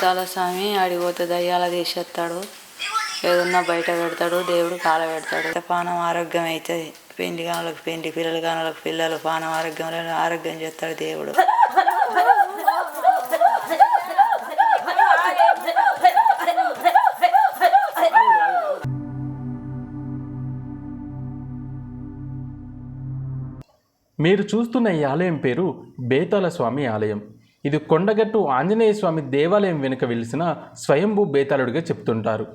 బేతాల స్వామి ఆడిపోతే దయ్యాల తీసేస్తాడు ఏదన్నా బయట పెడతాడు దేవుడు కాల పెడతాడు. పానం ఆరోగ్యం అవుతుంది పిండి కానులకు పిండి పిల్లలు కానులకు పిల్లలు పానం ఆరోగ్యం ఆరోగ్యం చేస్తాడు దేవుడు. మీరు చూస్తున్న ఈ ఆలయం పేరు బేతాల స్వామి ఆలయం. ఇది కొండగట్టు ఆంజనేయ స్వామి దేవాలయం వెనుక వెలిసిన స్వయంభూ బేతాళుడిగా చెప్తుంటారు.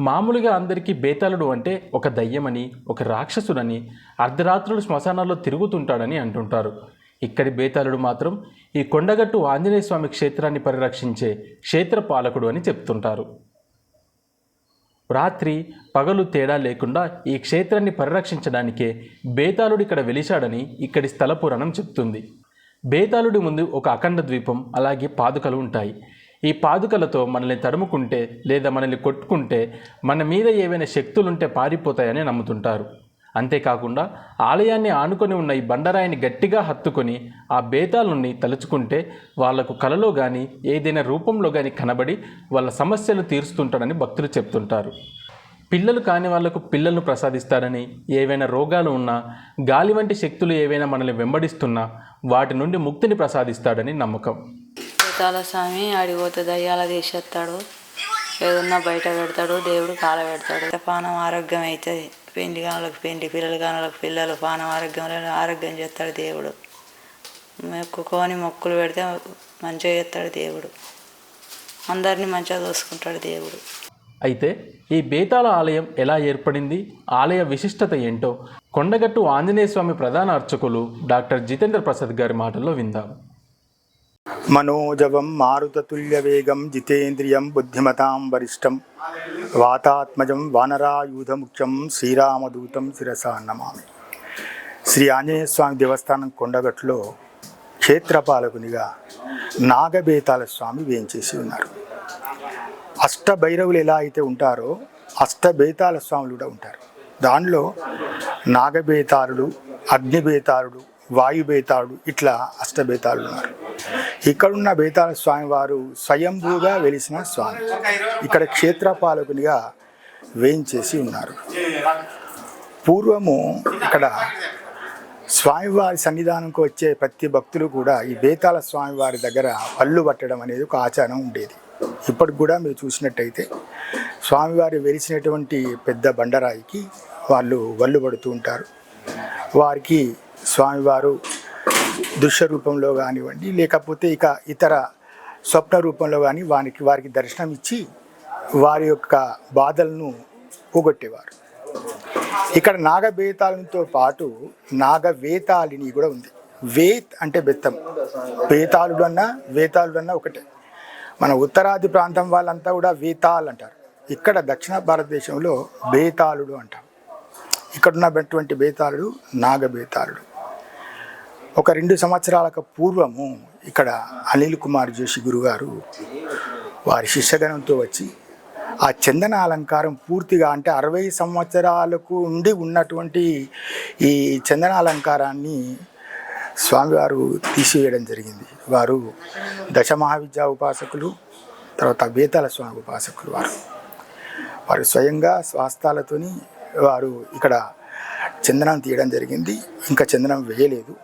మామూలుగా అందరికీ బేతాళుడు అంటే ఒక దయ్యమని ఒక రాక్షసుడని అర్ధరాత్రులు శ్మశానాల్లో తిరుగుతుంటాడని అంటుంటారు. ఇక్కడి బేతాళుడు మాత్రం ఈ కొండగట్టు ఆంజనేయ స్వామి క్షేత్రాన్ని పరిరక్షించే క్షేత్రపాలకుడు అని చెప్తుంటారు. రాత్రి పగలు తేడా లేకుండా ఈ క్షేత్రాన్ని పరిరక్షించడానికే బేతాళుడు ఇక్కడ వెలిశాడని ఇక్కడి స్థల పురాణం చెప్తుంది. బేతాళుడి ముందు ఒక అఖండ ద్వీపం అలాగే పాదుకలు ఉంటాయి. ఈ పాదుకలతో మనల్ని తరుముకుంటే లేదా మనల్ని కొట్టుకుంటే మన మీద ఏవైనా శక్తులుంటే పారిపోతాయని నమ్ముతుంటారు. అంతేకాకుండా ఆలయాన్ని ఆనుకొని ఉన్న ఈ బండరాయిని గట్టిగా హత్తుకొని ఆ బేతాలుని తలుచుకుంటే వాళ్ళకు కలలో కానీ ఏదైనా రూపంలో కానీ కనబడి వాళ్ళ సమస్యలు తీరుస్తుంటాడని భక్తులు చెప్తుంటారు. పిల్లలు కాని వాళ్ళకు పిల్లలను ప్రసాదిస్తారని ఏవైనా రోగాలు ఉన్నా గాలి వంటి శక్తులు ఏవైనా మనల్ని వెంబడిస్తున్నా వాటి నుండి ముక్తిని ప్రసాదిస్తాడని నమ్మకం. బేతాల స్వామి ఆడిపోతే దయ్యాల తీసేస్తాడు. ఏదన్నా బయట పెడతాడు దేవుడు కాల పెడతాడు. పానం ఆరోగ్యం అవుతుంది పెండి కానులకు పెండి పిల్లలు కానులకు పిల్లలు పానం ఆరోగ్యం ఆరోగ్యం చేస్తాడు దేవుడు. మొక్కుకొని మొక్కులు పెడితే మంచిగా చేస్తాడు దేవుడు. అందరినీ మంచిగా చూసుకుంటాడు దేవుడు. అయితే ఈ బేతాళ ఆలయం ఎలా ఏర్పడింది? ఆలయ విశిష్టత ఏంటో కొండగట్టు ఆంజనేయస్వామి ప్రధాన అర్చకులు డాక్టర్ జితేంద్ర ప్రసాద్ గారి మాటల్లో విందాం. మనోజవం మారుతతుల్యవేగం జితేంద్రియం బుద్ధిమతాం వరిష్టం వాతాత్మజం వానరాయుధముఖ్యం శ్రీరామదూతం శిరసా నమామి. శ్రీ ఆంజనేయస్వామి దేవస్థానం కొండగట్టులో క్షేత్రపాలకునిగా నాగబేతాల స్వామి వేయించేసి ఉన్నారు. అష్టభైరవులు ఎలా అయితే ఉంటారో అష్టబేతాల స్వాములు కూడా ఉంటారు. దానిలో నాగబేతారుడు అగ్నిబేతారుడు వాయుబేతాళుడు ఇట్లా అష్టబేతాళులు ఉన్నారు. ఇక్కడున్న బేతాళ స్వామివారు స్వయంభూగా వెలిసిన స్వామి. ఇక్కడ క్షేత్రపాలకునిగా వేయించేసి ఉన్నారు. పూర్వము ఇక్కడ స్వామివారి సన్నిధానంకు వచ్చే ప్రతి భక్తులు కూడా ఈ బేతాళ స్వామివారి దగ్గర పళ్ళు పట్టడం అనేది ఒక ఆచారం ఉండేది. ఇప్పటికి కూడా మీరు చూసినట్టయితే స్వామివారి వెలిసినటువంటి పెద్ద బండరాయికి వాళ్ళు వల్లు పడుతూ ఉంటారు. వారికి స్వామివారు దృశ్య రూపంలో కానివ్వండి లేకపోతే ఇక ఇతర స్వప్న రూపంలో కానీ వారికి వారికి దర్శనం ఇచ్చి వారి యొక్క బాధలను పోగొట్టేవారు. ఇక్కడ నాగబేతాళంతో పాటు నాగవేతాళిని కూడా ఉంది. వేత్ అంటే బెత్తం. బేతాళుడు అన్నా వేతాళుడు అన్నా ఒకటే. మన ఉత్తరాది ప్రాంతం వాళ్ళంతా కూడా వేతాల్ అంటారు. ఇక్కడ దక్షిణ భారతదేశంలో బేతాళుడు అంటారు. ఇక్కడ ఉన్నటువంటి బేతాళుడు. నాగబేతాళుడు ఒక రెండు సంవత్సరాలకు పూర్వము ఇక్కడ అనిల్ కుమార్ జోషి గురుగారు వారి శిష్యగణంతో వచ్చి ఆ చందన అలంకారం పూర్తిగా అంటే అరవై సంవత్సరాలకు ఉండి ఉన్నటువంటి ఈ చందన అలంకారాన్ని స్వామివారు తీసివేయడం జరిగింది. వారు దశమహావిద్యా ఉపాసకులు తర్వాత బేతాల స్వామి ఉపాసకులు వారు. వారు స్వయంగా స్వాస్థాలతోని వారు ఇక్కడ చందనం తీయడం జరిగింది. ఇంకా చందనం వేయలేదు.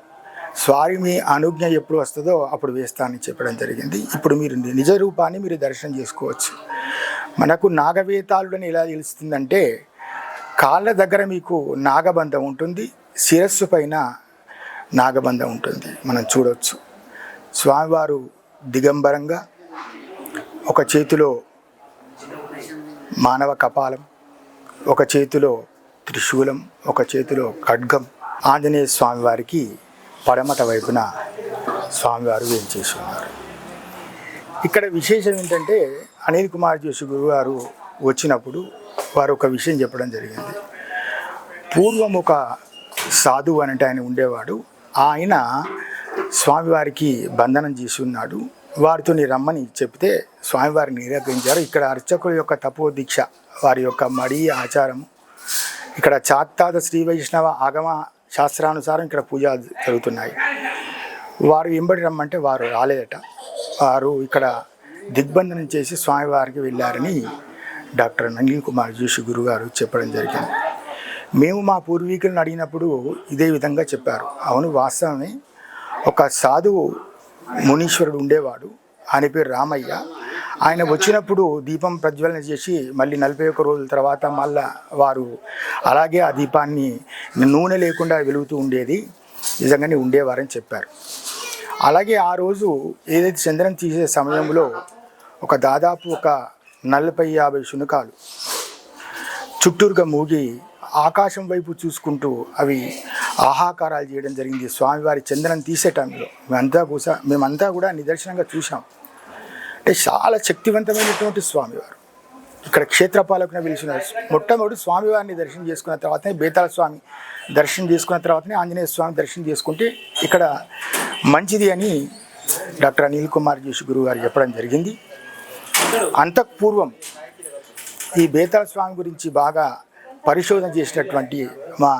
స్వారి మీ అనుజ్ఞ ఎప్పుడు వస్తుందో అప్పుడు వేస్తానని చెప్పడం జరిగింది. ఇప్పుడు మీరు నిజ రూపాన్ని మీరు దర్శనం చేసుకోవచ్చు. మనకు నాగవేతాళుడని ఎలా తెలుస్తుందంటే కాళ్ళ దగ్గర మీకు నాగబంధం ఉంటుంది శిరస్సు పైన నాగబంధం ఉంటుంది. మనం చూడవచ్చు స్వామివారు దిగంబరంగా ఒక చేతిలో మానవ కపాలం ఒక చేతిలో త్రిశూలం ఒక చేతిలో ఖడ్గం. ఆంజనేయ స్వామివారికి పడమట వైపున స్వామివారు వేయించేసి ఉన్నారు ఇక్కడ విశేషం ఏంటంటే అనిల్ కుమార్ జోషి గురువు గారు వచ్చినప్పుడు వారు ఒక విషయం చెప్పడం జరిగింది. పూర్వం ఒక సాధువు అనంటే ఆయన ఉండేవాడు. ఆయన స్వామివారికి బంధనం చేసి ఉన్నాడు. వారితో రమ్మని చెప్తే స్వామివారిని నిరాకరించారు. ఇక్కడ అర్చకుల యొక్క తపో దీక్ష వారి యొక్క మడి ఆచారం. ఇక్కడ చాత్తాద శ్రీ వైష్ణవ ఆగమ శాస్త్రానుసారం ఇక్కడ పూజలు జరుగుతున్నాయి. వారు వెంబడి రమ్మంటే వారు రాలేదట. వారు ఇక్కడ దిగ్బంధనం చేసి స్వామివారికి వెళ్ళారని డాక్టర్ నళిన్ కుమార్ జోషి గురుగారు చెప్పడం జరిగింది. మేము మా పూర్వీకులను అడిగినప్పుడు ఇదే విధంగా చెప్పారు. అవును వాస్తవమే. ఒక సాధువు మునీశ్వరుడు ఉండేవాడు. ఆయన పేరు రామయ్య. ఆయన వచ్చినప్పుడు దీపం ప్రజ్వలన చేసి మళ్ళీ నలభై ఒక్క రోజుల తర్వాత మళ్ళా వారు అలాగే ఆ దీపాన్ని నూనె లేకుండా వెలుగుతూ ఉండేది. నిజంగానే ఉండేవారని చెప్పారు. అలాగే ఆ రోజు ఏదైతే చంద్రం తీసే సమయంలో ఒక దాదాపు ఒక నలభై యాభై శునకాలు చుట్టూరుగా మూగి ఆకాశం వైపు చూసుకుంటూ అవి ఆహాకారాలు చేయడం జరిగింది. స్వామివారి చందనం తీసే టైంలో మేమంతా కూసా మేమంతా కూడా నిదర్శనంగా చూసాం అంటే చాలా శక్తివంతమైనటువంటి స్వామివారు. ఇక్కడ క్షేత్రపాలకున పిలిచిన మొట్టమొదటి స్వామివారిని దర్శనం చేసుకున్న తర్వాతనే బేతాళ స్వామి దర్శనం చేసుకున్న తర్వాతనే ఆంజనేయ స్వామి దర్శనం చేసుకుంటే ఇక్కడ మంచిది అని డాక్టర్ అనిల్ కుమార్ జోషి గురువు గారు చెప్పడం జరిగింది. అంతఃపూర్వం ఈ బేతాళ స్వామి గురించి బాగా పరిశోధన చేసినటువంటి మా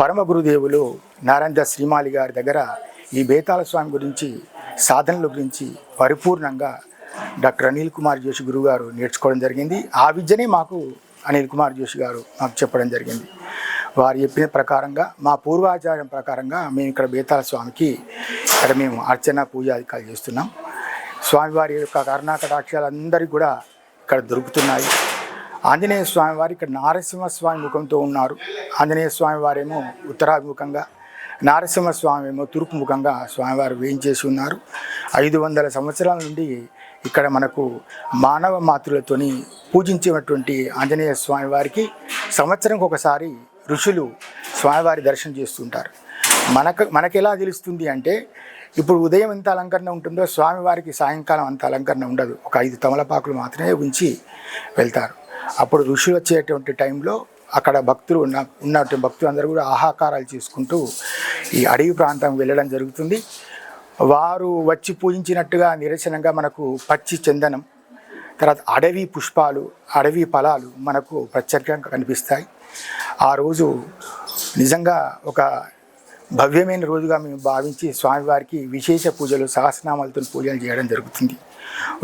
పరమ గురుదేవులు నారాయణ శ్రీమాలి గారి దగ్గర ఈ బేతాళ స్వామి గురించి సాధనల గురించి పరిపూర్ణంగా డాక్టర్ అనిల్ కుమార్ జోషి గురువు గారు నేర్చుకోవడం జరిగింది. ఆ విద్యనే మాకు అనిల్ కుమార్ జోషి గారు మాకు చెప్పడం జరిగింది. వారు చెప్పిన ప్రకారంగా మా పూర్వాచార్యం ప్రకారంగా మేము ఇక్కడ బేతాల స్వామికి ఇక్కడ మేము అర్చన పూజాధికారులు చేస్తున్నాం. స్వామివారి యొక్క కరుణాకటాక్షాలు అందరికీ కూడా ఇక్కడ దొరుకుతున్నాయి. ఆంజనేయ స్వామి వారు ఇక్కడ నారసింహ స్వామి ముఖంతో ఉన్నారు. ఆంజనేయ స్వామి వారేమో ఉత్తరాభిముఖంగా నారసింహ స్వామి ఏమో తూర్పు ముఖంగా స్వామివారు వేయించేసి ఉన్నారు. ఐదు వందల సంవత్సరాల నుండి ఇక్కడ మనకు మానవ మాతృలతోని పూజించినటువంటి ఆంజనేయ స్వామి వారికి సంవత్సరంకి ఒకసారి ఋషులు స్వామివారి దర్శనం చేస్తుంటారు. మనకు మనకెలా ఎలా తెలుస్తుంది అంటే ఇప్పుడు ఉదయం ఎంత అలంకరణ ఉంటుందో స్వామివారికి సాయంకాలం అంత అలంకరణ ఉండదు. ఒక ఐదు తమలపాకులు మాత్రమే ఉంచి వెళ్తారు. అప్పుడు ఋషులు వచ్చేటువంటి టైంలో అక్కడ భక్తులు ఉన్న ఉన్నటువంటి భక్తులు అందరూ కూడా ఆహాకారాలు చేసుకుంటూ ఈ అడవి ప్రాంతం వెళ్ళడం జరుగుతుంది. వారు వచ్చి పూజించినట్టుగా నిరసనంగా మనకు పచ్చి చందనం తర్వాత అడవి పుష్పాలు అడవి ఫలాలు మనకు ప్రత్యేకంగా కనిపిస్తాయి. ఆ రోజు నిజంగా ఒక భవ్యమైన రోజుగా మేము భావించి స్వామివారికి విశేష పూజలు సహస్రనామాలతో పూజలు చేయడం జరుగుతుంది.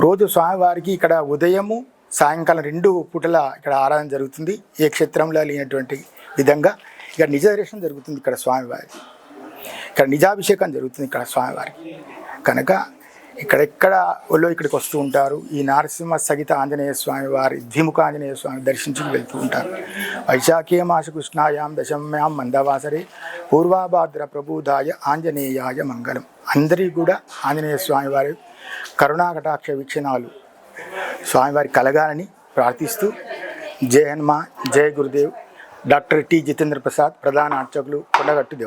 రోజు స్వామివారికి ఇక్కడ ఉదయము సాయంకాలం రెండు పూటల ఇక్కడ ఆరాధన జరుగుతుంది. ఏ క్షేత్రంలో లేనటువంటి విధంగా ఇక్కడ నిజ దర్శనం జరుగుతుంది ఇక్కడ స్వామివారి. ఇక్కడ నిజాభిషేకం జరుగుతుంది ఇక్కడ స్వామివారికి. కనుక ఇక్కడెక్కడ వాళ్ళు ఇక్కడికి వస్తూ ఉంటారు ఈ నరసింహ సగిత ఆంజనేయ స్వామి వారి ద్విముఖ ఆంజనేయ స్వామి దర్శించుకు వెళ్తూ ఉంటారు. వైశాఖీ మాస కృష్ణాయాం దశమ్యాం మందవాసరే పూర్వాభాద్ర ప్రబోధాయ ఆంజనేయాయ మంగళం. అందరికీ కూడా ఆంజనేయ స్వామి వారి కరుణాకటాక్ష వీక్షణాలు స్వామివారి కలగాలని ప్రార్థిస్తూ జయ హనుమా జయ గురుదేవ్. Doctor T. జితేంద్ర ప్రసాద్ ప్రధాన అర్చకులు కొండగట్టు దేవస్థానం.